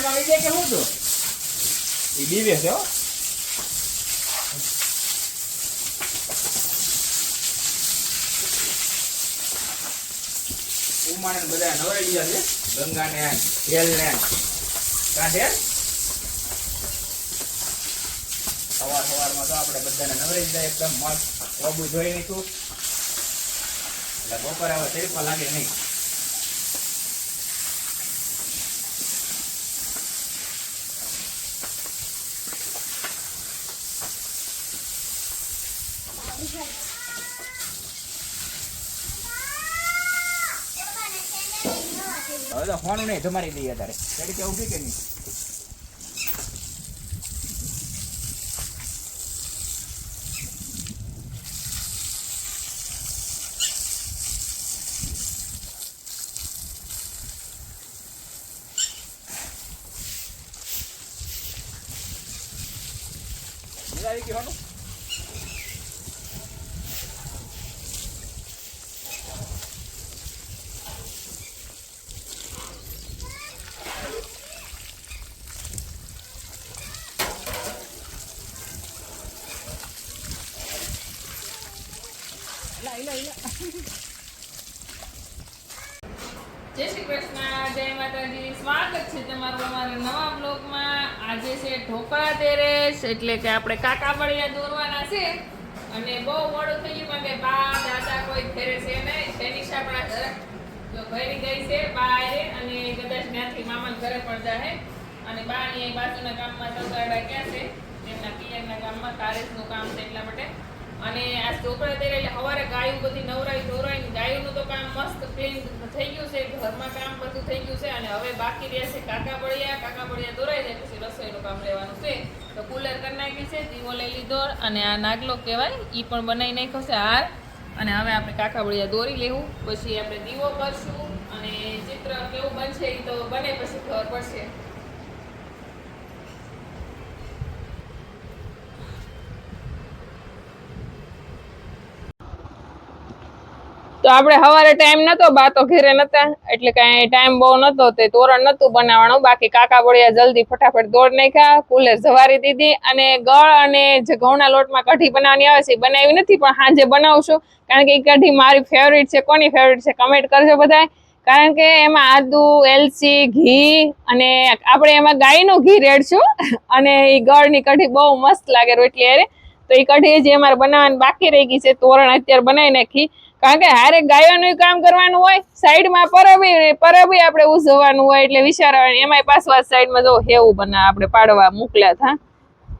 શું તું એ બીવે છે ઉમાને ને નવરાઈ ગયા ગંગાને, હેલને, કાંઠે. સવાર સવારમાં તો આપણે બધાને નવરાઈ જાય, એકદમ મસ્ત. રોબુ જોઈ નાખ્યું. એટલે બપોરે હવે તડકો લાગે નહીં. હવે તો ફોન નહીં તમારી દઈએ તારે. એટલે કે ઊભી કે નહીં? આવી ગઈ જય શ્રી કૃષ્ણ, જય માતાજી. સ્વાગત છે તમારું અમારા નવા બ્લોગમાં. આજે છે ઢોકળા તેરેસ, એટલે કે આપણે કાકા બળિયા દોરવાના છે. અને બહુ મોડું થઈ ગયું કે બા, દાદા કોઈ ઘરે છે નહીં. શેનિશા પણ ઘરે? ગઈ છે બા આરે અને કદાચ ત્યાંથી મામા ઘરે પણ જાય અને બા ની અહીં બાજુના ગામમાં તગાડા ક્યાં છે? તેમના પિયરના ગામમાં કારેસનું કામ છે એટલા માટે. અને આ ચોપડા તેરે એટલે સવારે ગાયું બધી નવરાઈ ધોરાઈ ગાયોનું તો કામ મસ્ત ક્લીન થઈ ગયું છે, ઘરમાં કામ બધું થઈ ગયું છે અને હવે બાકી રહેશે કાકા બળિયા કાકા બળિયા દોરાઈ જાય પછી રસોઈનું કામ લેવાનું છે. તો કુલર કરી નાખી છે, દીવો લઈ લીધો અને આ નાગલો કહેવાય એ પણ બનાવી નાખ્યો છે હાર. અને હવે આપણે કાકા બળિયા દોરી લેવું, પછી આપણે દીવો કરશું અને ચિત્ર કેવું બનશે એ તો બને પછી ખબર પડશે. તો આપણે સવારે ટાઈમ નતો બા તો ઘરે નતા. એટલે કાંઈ ટાઈમ બહુ નતો, તે તોરણ નતું બનાવવાનું. બાકી કાકા બોળિયા જલ્દી ફટાફટ દોડ નાખ્યા, કુલર જવારી દીધી અને ગળ અને જે ઘઉંના લોટમાં કઢી બનાવવાની આવે છે, એ બનાવી નથી, પણ સાંજે બનાવશું. કારણ કે એ કઢી મારી ફેવરિટ છે. કોની ફેવરિટ છે કમેન્ટ કરજો બધાય. કારણ કે એમાં આદુ, એલચી, ઘી અને આપણે એમાં ગાયનું ઘી રેડશું. અને એ ગળની કઢી બહુ મસ્ત લાગે રોટલી અરે તો એ કઢી જે અમારે બનાવવાની બાકી રહી ગઈ છે. તોરણ અત્યારે બનાવી નાખી. કારણ કે હારે ગાયોનું કામ કરવાનું હોય, સાઈડમાં પરબી પરબી આપણે ઉજવવાનું હોય એટલે વિચારવાનું. એમાંય પાછવા સાઈડમાં જો હેવું બના, આપણે પાડવા મોકલ્યા હતા.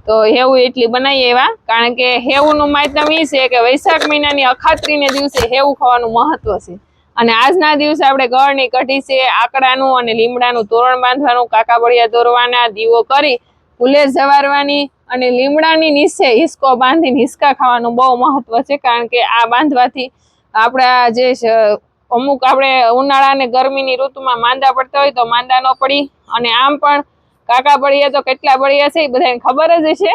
તો હેવું એટલી બનાવીએ એવા કારણ કે હેવુંનું માધ્યમ એ છે કે વૈશાખ મહિનાની અખાત્રીને દિવસે હેવું ખાવાનું મહત્વ છે. અને આજના દિવસે આપણે ગળની કઢી છે, આકડાનું અને લીમડાનું તોરણ બાંધવાનું કાકાબળિયા દોરવાના, દીવો કરી, ફૂલે જવારવાની અને લીમડાની નીચે હિસકો બાંધીને હિસકા ખાવાનું બહુ મહત્વ છે. કારણ કે આ બાંધવાથી આપણા જે અમુક આપણે ઉનાળા અને ગરમીની ઋતુમાં માંદા પડતા હોય તો માંદા ન પડી. અને આમ પણ કાકા બળિયા તો કેટલા બળિયા છે એ બધાને ખબર જ છે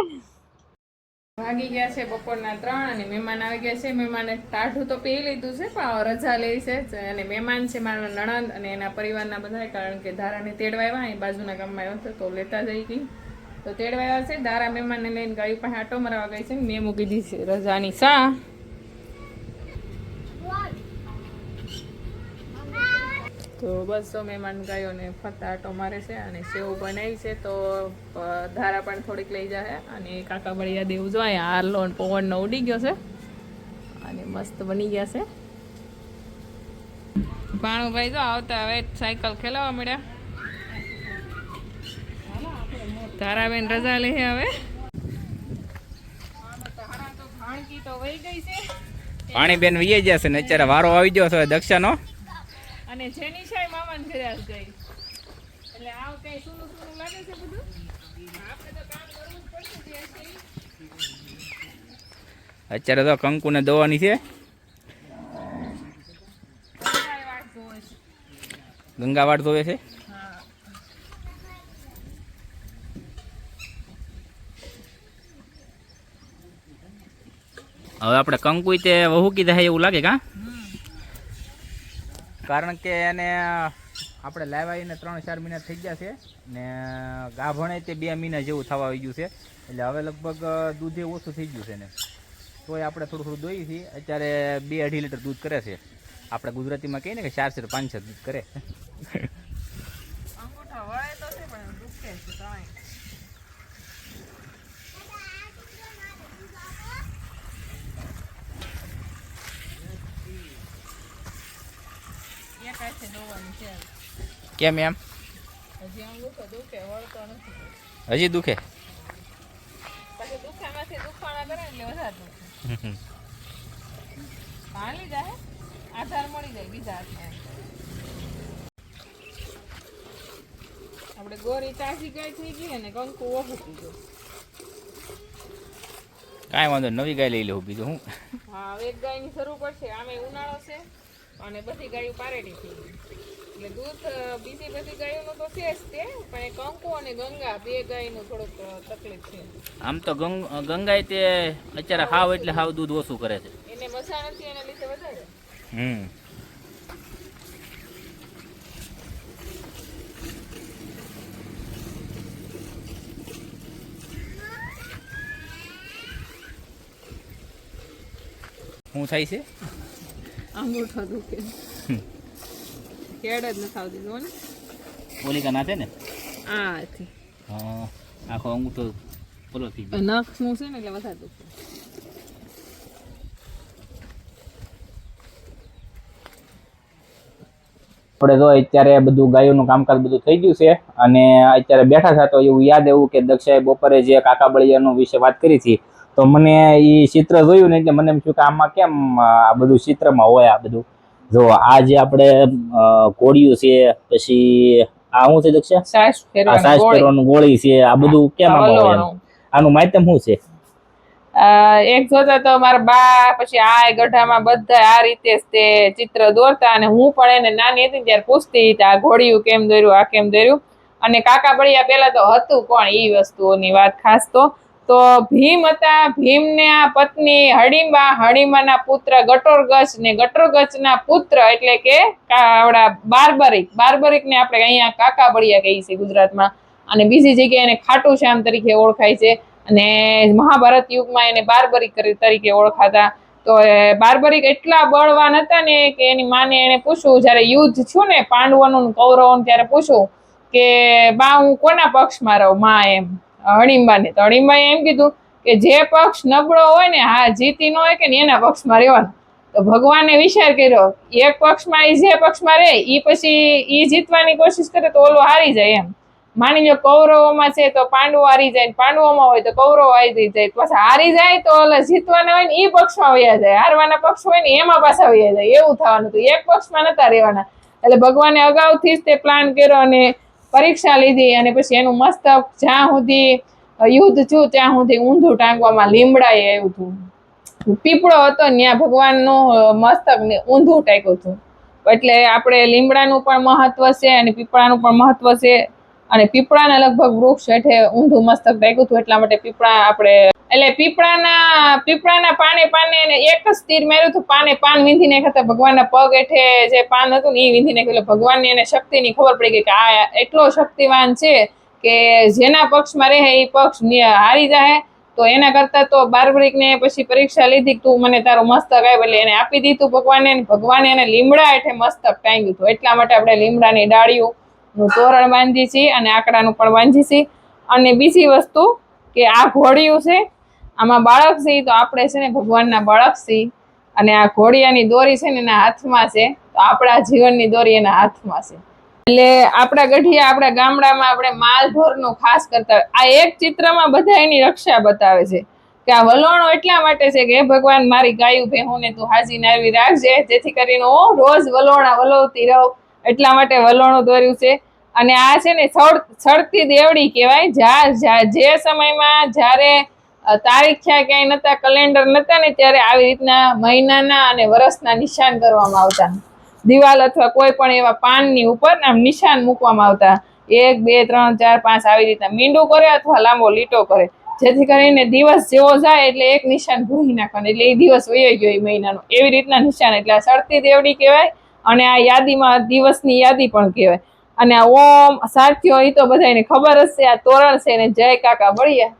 ભાગી ગયા છે બપોરના ત્રણ અને મહેમાન આવી ગયા છે. મહેમાને ટાઢું તો પી લીધું છે, પણ રજા લે છે. અને મહેમાન છે મારા નણંદ અને એના પરિવારના બધા કારણ કે ધારાને તેડવા આવ્યા, અહીં બાજુના ગામમાં આવ્યો તો લેતા જઈ ગઈ. તો તેડવા આવ્યા છે. ધારા મહેમાનને લઈને ગાયું પાસે આટો મરાવા ગઈ છે. મેં મૂકી દીધી છે રજાની સા. તો બસ મહેમાન ગાયોને ફરતા આટો મારે છે અને સેવ બનાવી છે તો ધારા પણ થોડીક લઈ જાય અને કાકા બળિયા દેવું જોઈએ આરલો અને પવનનો ઉડી ગયો છે અને મસ્ત બની ગયા છે. ભાણુભાઈ જો આવતા હવે સાયકલ ખેલાવા મળ્યા. ધારાબેન રજા લે હવે. ભાણકી તો વહી ગઈ છે પાણી બેન વીએ ગયા છે ને અત્યારે વારો આવી ગયો છે દક્ષાનો. અને જેની ઘરે આજ ગઈ. એટલે આવ કઈ સુનું સુનું લાગે છે બધું? આપણે તો કામ કરવું જ પડશે. અત્યારે તો કંકુને દોવાની છે. ગંગાવાડ ધોવે છે. હવે આપણે કંકુ તે વહુ કીધા એવું લાગે કા? કારણ કે એને આપણે લાવ્યા એને ત્રણ ચાર મહિના થઈ ગયા છે ને ગાભણે તે બે મહિના જેવું થવા આવી ગયું છે. એટલે હવે લગભગ દૂધે ઓછું થઈ ગયું છે ને. તોય આપણે થોડું થોડું દોઈએ છીએ. અત્યારે બે અઢી લીટર દૂધ કરે છે. આપણે ગુજરાતીમાં કહીએ ને કે ચારસો પાંચસો દૂધ કરે. Yeah, વળે તો છે પણ દુખે કેમ એમ? હજી દુખે? વળતો નથી હજી દુખે પછી દુખામાંથી દુખાણા કરે એટલે વધારે દુખે હાલી આધાર મળી જાય બીજા હાથને આપણે ગોરી તાજી ગાય થઈ ગઈ ને કંકુ ઓછું ગયું. કાંઈ વાંધો નવી ગાય લઈ લેવું બીજું હું? હા એક ગાયની શરૂ પડશે આમે ઉનાળો છે અને બધી ગાયો પારેડી થઈ ગઈ. એટલે દૂધ બીજી બધી ગાયોનું તો છે જ તે પણ એ કંકુ અને ગંગા બે ગાયનું થોડુંક તકલીફ છે. આમ તો ગંગા તે અત્યારે હાવ એટલે હાવ દૂધ ઓછું કરે છે. એને મજા નથી એના લીધે વધારે. હમ. શું થાય છે? અંગૂઠો દુખે. કેડ જ નથી આવતી જો ને. ઓલિકા નાથે ને? આથી હા આખો અંગૂઠો પોલો થઈ ગયો. નખનું છે ને એટલે વધારે દુખે. આપણે જો અત્યારે બધું ગાયોનું કામકાજ બધું થઈ ગયું છે અને અત્યારે બેઠા હતા તો એવું યાદ એવું કે દક્ષાએ બપોરે જે કાકા બળિયાનું વિશે વાત કરી હતી તો મને એ ચિત્ર જોયું ને એટલે મને એમ થયું કે આમાં કેમ આ બધું ચિત્રમાં હોય આ બધું? જો આ જે આપણે કોડિયું છે પછી આ શું છે દક્ષા? સાસ ફેરવાનું ગોળી. છે આ બધું કેમ. આનું માધ્યમ શું છે? એક જોતા તો મારા બા પછી આ ગઢામાં બધા આ રીતે જ તે ચિત્ર દોરતા અને હું પણ એને નાની હતી ત્યારે પૂછતી આ ઘોડિયું કેમ દોર્યું આ કેમ દોર્યું? અને કાકા બળિયા પેલા તો હતું કોણ ઈ વસ્તુઓની વાત ખાસ તો. તો ભીમ હતા. ભીમને આ પત્ની હળીમા, હળીમાના પુત્ર ગટોરગજ ને ગટોરગચના પુત્ર એટલે કે આવડા બારબરિક. બારબરિકને આપણે અહીંયા કાકા બળિયા કહીએ છીએ ગુજરાતમાં. અને બીજી જગ્યાએ એને ખાટુ શ્યામ તરીકે ઓળખાય છે. અને મહાભારત યુગમાં એને બારબરિક તરીકે ઓળખાતા. તો બાર્બરિક એટલા બળવાન હતા ને કે એની માને એને પૂછ્યું, જ્યારે યુદ્ધ છું ને પાંડવોનું કૌરવોનું ત્યારે પૂછ્યું કે બા, હું કોના પક્ષમાં રહું? માં એમ. હણીંબાને તો હણીંબાએ એમ કીધું કે જે પક્ષ નબળો હોય ને, હા જીતી ન હોય કે ને એના પક્ષમાં રહેવાનું. તો ભગવાને વિચાર કર્યો, એક પક્ષમાં એ જે પક્ષમાં રહે એ પછી એ જીતવાની કોશિશ કરે તો ઓલો હારી જાય એમ. માની લો કૌરવોમાં છે તો પાંડવો હારી જાય પાંડવોમાં હોય તો કૌરવ હારી જાય. પછી હારી જાય તો ઓલા જીતવાના હોય ને એ પક્ષમાં વયા જાય. હારવાના પક્ષ હોય ને, એમાં પાછા વયા જાય. એવું થવાનું હતું. એક પક્ષમાં નતા રહેવાના. એટલે ભગવાને અગાઉથી જ તે પ્લાન કર્યો અને પરીક્ષા લીધી અને પછી એનું મસ્તક, જ્યાં સુધી યુદ્ધ થયું ત્યાં સુધી ઊંધું ટાંગવામાં લીમડાએ આવ્યું હતું. પીપળો હતો ત્યાં ભગવાનનું મસ્તક ને ઊંધું ટાંક્યું હતું. એટલે આપણે લીમડાનું પણ મહત્વ છે અને પીપળાનું પણ મહત્વ છે. અને પીપળાના લગભગ વૃક્ષ હેઠે ઊંધું મસ્તક ટાંક્યું હતું, એટલા માટે પીપળા આપણે એટલે પીપળાના પીપળાના પાને પાને એક જ તીર માર્યું હતું, પાને પાન વીંધી નાખ્યા હતા, ભગવાનના પગ હેઠે જે પાન હતું ને એ વીંધી નાખ્યું એટલે ભગવાનની એને શક્તિની ખબર પડી ગઈ કે આ એટલો શક્તિવાન છે કે જેના પક્ષમાં રહે એ પક્ષ હારી જાય તો એના કરતા તો બારબરિકને પછી પરીક્ષા લીધી તું મને તારું મસ્તક આવ્યું એટલે એને આપી દીધું ભગવાને ભગવાને એને લીમડા હેઠે મસ્તક ટાંગ્યું હતું, એટલા માટે આપણે લીમડાની ડાળીઓ નું તોરણ બાંધી છીએ અને આંકડાનું પણ બાંધી છીએ અને બીજી વસ્તુ કે આ ઘોડિયું છે, આમાં બાળક છે તો આપણે છે ને ભગવાનના બાળક છીએ અને આ ઘોડિયાની દોરી છે ને એના હાથમાં છે, તો આપણા જીવનની દોરી એના હાથમાં છે. એટલે આપણા ગઢિયા આપણા ગામડામાં આપણે માલ ઢોરનું ખાસ કરતા, આ એક ચિત્રમાં બધા એની રક્ષા બતાવે છે. કે આ વલોણો એટલા માટે છે કે ભગવાન, મારી ગાયું ભેહુંને તું હાજી નારવી રાખજે, જેથી કરીને હું રોજ વલોણા વલોવતી રહું. એટલા માટે વલોણું દોર્યું છે. અને આ છે ને સળતી દેવડી કહેવાય. જા, જા- સમયમાં જ્યારે તારીખ્યા ક્યાંય નતા કેલેન્ડર નતા ને ત્યારે આવી રીતના મહિનાના અને વર્ષના નિશાન કરવામાં આવતા. દિવાલ અથવા કોઈ પણ એવા પાનની ઉપર આમ નિશાન મૂકવામાં આવતા. એક, બે, ત્રણ, ચાર, પાંચ આવી રીતના મીંડું કરે અથવા લાંબો લીટો કરે. જેથી કરીને દિવસ જેવો જાય એટલે એક નિશાન ભૂહી નાખવાનું. એટલે એ દિવસ વયો ગયો એ મહિનાનો. એવી રીતના નિશાન. એટલે આ સળતી દેવડી કહેવાય. અને આ યાદીમાં દિવસની યાદી પણ કહેવાય. અને આ ઓમ સાથીઓ એ તો બધાને ખબર જ છે, આ તોરણ છે ને જય કાકા બળિયા